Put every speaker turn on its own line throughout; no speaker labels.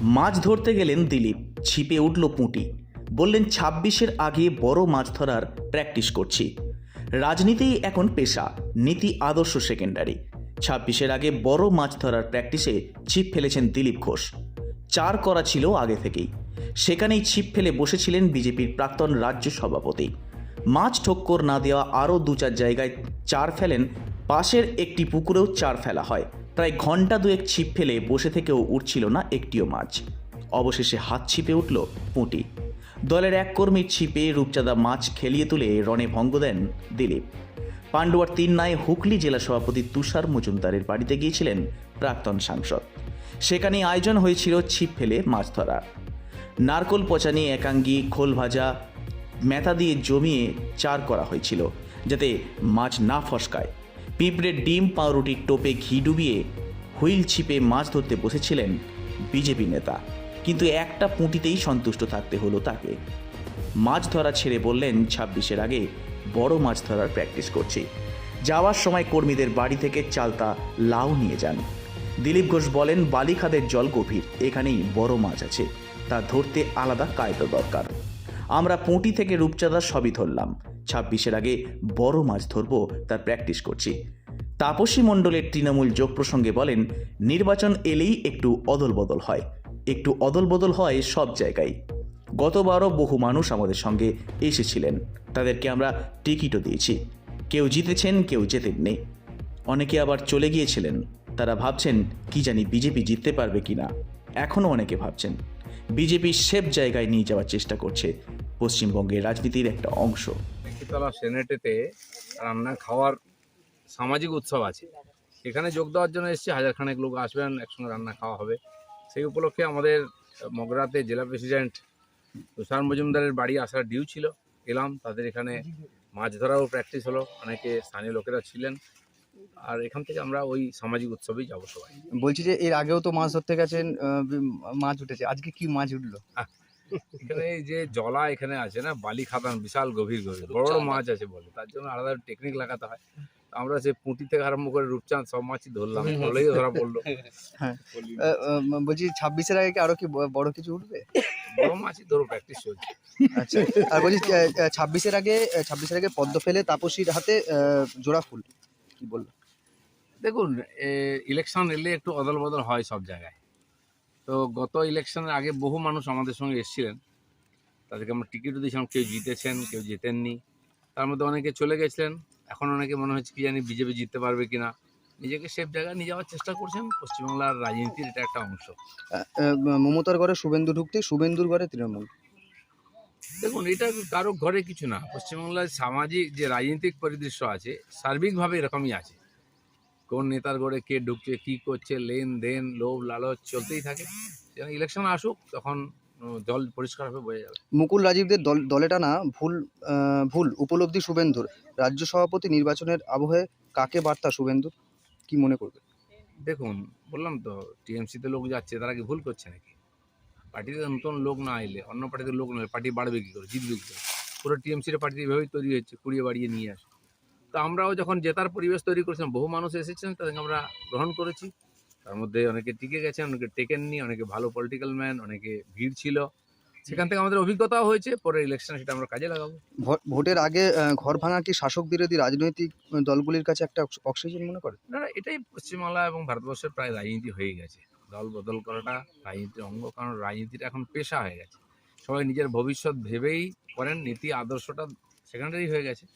মাছ ধরতে গেলেন দিলীপ। ছিপে উঠল পুঁটি। বললেন, ছাব্বিশের আগে বড় মাছ ধরার প্র্যাকটিস করছি। রাজনীতিই এখন পেশা, নীতি আদর্শ সেকেন্ডারি ছাব্বিশের আগে বড় মাছ ধরার প্র্যাকটিসে ছিপ ফেলেছেন দিলীপ ঘোষ। চার করা ছিল আগে থেকেই। সেখানেই ছিপ ফেলে বসেছিলেন বিজেপির প্রাক্তন রাজ্য সভাপতি। মাছ ঠক্কর না দেওয়া আরও দু চার জায়গায় চার ফেলেন পাশের একটি পুকুরেও চার ফেলা হয়। প্রায় ঘণ্টা দুয়েক ছিপ ফেলে বসে থেকেও উঠছিল না একটিও মাছ। অবশেষে হাত ছিপে উঠল পুঁটি। দলের এক কর্মীর ছিপে রূপচাঁদা মাছ খেলিয়ে তুলে রণে ভঙ্গ দেন দিলীপ। পান্ডুয়ার তিন্নায় হুগলি জেলা সভাপতি তুষার মজুমদারের বাড়িতে গিয়েছিলেন প্রাক্তন সাংসদ। সেখানে আয়োজন হয়েছিল ছিপ ফেলে মাছ ধরা নারকোল পচানি একাঙ্গি, খোল ভাজা, মেথা দিয়ে জমিয়ে চার করা হয়েছিল, যাতে মাছ না ফসকায়। পিঁপড়ের ডিম পাউরুটির টোপে ঘি ডুবিয়ে হুইল ছিপে মাছ ধরতে বসেছিলেন বিজেপি নেতা। কিন্তু একটা পুঁটিতেই সন্তুষ্ট থাকতে হলো তাকে। মাছ ধরা ছেড়ে বললেন, ছাব্বিশের আগে বড় মাছ ধরার প্র্যাকটিস করছি। যাওয়ার সময় কর্মীদের বাড়ি থেকে চালতা লাউ নিয়ে যান। দিলীপ ঘোষ বলেন, বালিখাদের জল গভীর, এখানেই বড় মাছ আছে। তা ধরতে আলাদা কায়দা দরকার। আমরা পুঁটি থেকে রূপচাঁদা সবই ধরলাম। ছাব্বিশের আগে বড় মাছ ধরবো, তার প্র্যাকটিস করছি। তাপসী মণ্ডলের তৃণমূল যোগ প্রসঙ্গে বলেন, নির্বাচন এলেই একটু অদল বদল হয়। একটু অদল বদল হয় সব জায়গায়। গতবারও বহু মানুষ আমাদের সঙ্গে এসেছিলেন। তাদেরকে আমরা টিকিটও দিয়েছি। কেউ জিতেছেন, কেউ জেতেননি অনেকে আবার চলে গিয়েছিলেন। তারা ভাবছেন, কি জানি বিজেপি জিততে পারবে কিনা। এখনও অনেকে ভাবছেন। বিজেপি সেফ জায়গায় নিয়ে যাওয়ার চেষ্টা করছে। পশ্চিমবঙ্গের রাজনীতির একটা অংশ।
সেনেটেতে রান্না খাওয়ার সামাজিক উৎসব আছে। এখানে যোগ দেওয়ার জন্য এসেছি হাজারখানেক লোক আসবেন একসঙ্গে রান্না খাওয়া হবে। সেই উপলক্ষে আমাদের মগরাতে জেলা প্রেসিডেন্ট তুষার মজুমদারের বাড়ি আসার ডিউ ছিল। এলাম তাদের এখানে মাছ ধরাও প্র্যাকটিস হলো অনেকে স্থানীয় লোকেরা ছিলেন। আর এখান থেকে আমরা ওই সামাজিক উৎসবেই যাব সবাই।
বলছি যে এর আগেও তো মাছ ধরতে গেছেন মাছ উঠেছে। আজকে কি মাছ উঠল?
এখানে যে জলা এখানে আছে না বালি খাদান বিশাল গভীর গভীর। বড় বড় মাছ আছে বলে তার জন্য আলাদা টেকনিক লাগাতে হয়। আমরা সে পুঁটি থেকে আরম্ভ করে রূপচাঁদ সব মাছই ধরলাম ধরলেই ধরা পড়ল।
আহ, আহ, বলছি ছাব্বিশের আগে কি আরও কি বড় কিছু উঠবে?
বড় মাছই ধরো প্র্যাকটিস চলছে।
আচ্ছা আর বলছি ছাব্বিশের আগে ছাব্বিশের আগে পদ্ম ফেলে তাপসীর হাতে আহ, জোড়া ফুল কি বলল?
দেখুন ইলেকশন এলে একটু অদল বদল হয় সব জায়গায়। তো গত ইলেকশনের আগে বহু মানুষ আমাদের সঙ্গে এসেছিলেন। তাদেরকে আমরা টিকিটও দিয়েছিলাম কেউ জিতেছেন কেউ জিতেননি। তার মধ্যে অনেকে চলে গেছিলেন। এখন অনেকে মনে হচ্ছে কি জানি বিজেপি জিততে পারবে কিনা। নিজেকে সেফ জায়গায় নিয়ে যাওয়ার চেষ্টা করছেন পশ্চিমবাংলার রাজনীতির এটা একটা অংশ।
মমতার ঘরে শুভেন্দু ঢুকতে শুভেন্দুর ঘরে তৃণমূল।
দেখুন এটা কারও ঘরে কিছু না। পশ্চিমবাংলার সামাজিক যে রাজনৈতিক পরিদৃশ্য আছে সার্বিকভাবে এরকমই আছে। কোন নেতার ঘরে কে ঢুকছে কি করছে লেনদেন লোভ লালচ চলতেই থাকে। ইলেকশন আসুক তখন দল পরিষ্কার হবে বোঝা যাবে।
মুকুল রাজীবদের দল দলে টানা ভুল ভুল উপলব্ধি শুভেন্দুর। রাজ্য সভাপতি নির্বাচনের আবহে কাকে বার্তা শুভেন্দুর? কি মনে করবে?
দেখুন বললাম তো টিএমসিতে লোক যাচ্ছে তারা কি ভুল করছে নাকি? পার্টিতে নতুন লোক না এলে অন্য পার্টিতে লোক না এলে পার্টি বাড়বে কী করে? জিতবে কী করে? পুরো টিএমসির পার্টি এভাবেই তৈরি হচ্ছে কুড়িয়ে বাড়িয়ে নিয়ে আসে তো আমরাও যখন জেতার পরিবেশ তৈরি করেছিলাম বহু মানুষ এসেছেন তাদেরকে আমরা গ্রহণ করেছি। তার মধ্যে অনেকে টিকে গেছেন অনেকে টেকেননি অনেকে ভালো পলিটিক্যাল ম্যান অনেকে ভিড় ছিল। সেখান থেকে আমাদের অভিজ্ঞতাও হয়েছে পরে ইলেকশনে সেটা আমরা কাজে লাগাবো।
ভোটের আগে ঘর ভাঙা কি শাসক বিরোধী রাজনৈতিক দলগুলির কাছে একটা অক্সিজেন মনে করে?
না না, এটাই পশ্চিমবাংলা এবং ভারতবর্ষের প্রায় রাজনীতি হয়ে গেছে। দল বদল করাটা রাজনীতির অঙ্গ কারণ রাজনীতিটা এখন পেশা হয়ে গেছে। সবাই নিজের ভবিষ্যৎ ভেবেই করেন নীতি আদর্শটা সেকেন্ডারি হয়ে গেছে।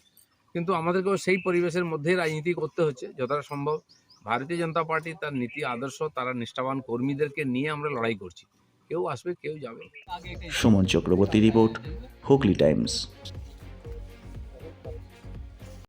কিন্তু আমাদেরকেও সেই পরিবেশের মধ্যে রাজনীতি করতে হচ্ছে, যতটা সম্ভব। ভারতীয় জনতা পার্টি তার নীতি, আদর্শ, তারা নিষ্ঠাবান কর্মীদেরকে নিয়ে আমরা লড়াই করছি। কেউ আসবে, কেউ যাবে।
Suman Chakraborty report, Hooghly times.